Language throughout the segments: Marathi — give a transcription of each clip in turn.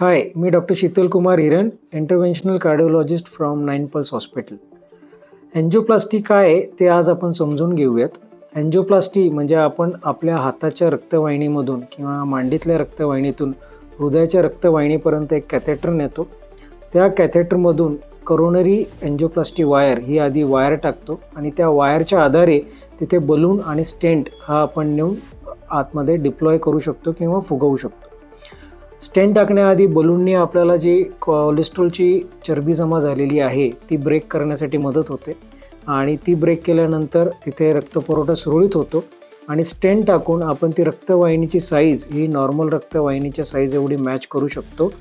High me doctor Sheetal Kumar Hiran interventional cardiologist from Nine Pulse Hospital angioplasty काय आहे ते आज आपण समजून घेऊयात. अँजिओप्लास्टी म्हणजे आपण आपल्या हाताच्या रक्तवाहिनीमधून किंवा मांडीतल्या रक्तवाहिनीतून हृदयाच्या रक्तवाहिनीपर्यंत एक कॅथेटर नेतो. त्या कॅथेटरमधून करोनरी अँजिओप्लास्टी वायर ही आधी वायर टाकतो आणि त्या वायरच्या आधारे तिथे बलून आणि स्टेंट हा आपण नेऊन आतमध्ये डिप्लॉय करू शकतो किंवा फुगवू शकतो. स्टेंट टाकण्याआधी बलूनने आपल्याला जी कोलेस्ट्रॉलची चरबी जमा झालेली आहे ती ब्रेक करण्यासाठी मदत होते. आणि ती ब्रेक केल्यानंतर तिथे रक्तपुरवठा सुरळीत होतो. आणि स्टेंट टाकून आपण ती रक्तवाहिनीची साईज ही नॉर्मल रक्तवाहिनीच्या साईज एवढी मॅच करू शकतो.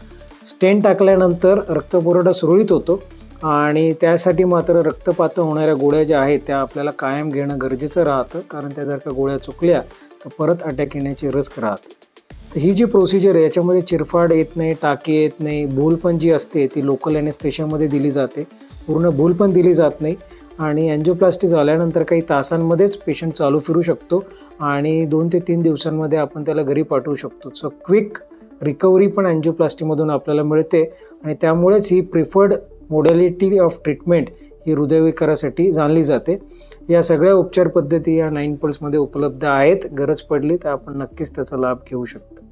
स्टेंट टाकल्यानंतर रक्तपुरवठा सुरळीत होतो. आणि त्यासाठी मात्र रक्तपात होणाऱ्या गोळ्या ज्या आहेत त्या आपल्याला कायम घेणं गरजेचं राहतं. कारण त्या जर का गोळ्या चुकल्या तर परत अटॅक येण्याची रिस्क राहते. ही जी प्रोसिजर आहे याच्यामध्ये चिरफाड येत नाही टाके येत नाही भूल पण जी असते ती लोकल ॲनेस्थेशियामध्ये दिली जाते. पूर्ण भूल पण दिली जात नाही. आणि अँजिओप्लास्टी झाल्यानंतर काही तासांमध्येच पेशंट चालू फिरू शकतो आणि दोन ते तीन दिवसांमध्ये आपण त्याला घरी पाठवू शकतो. सो क्विक रिकव्हरी पण अँजिओप्लास्टीमधून आपल्याला मिळते. आणि त्यामुळेच ही प्रिफर्ड मोडॅलिटी ऑफ ट्रीटमेंट ही हृदयविकारासाठी जाणली जाते. या सगळ्या उपचार पद्धती या नाईन पल्समध्ये उपलब्ध आहेत. गरज पडली तर आपण नक्कीच त्याचा लाभ घेऊ शकतो.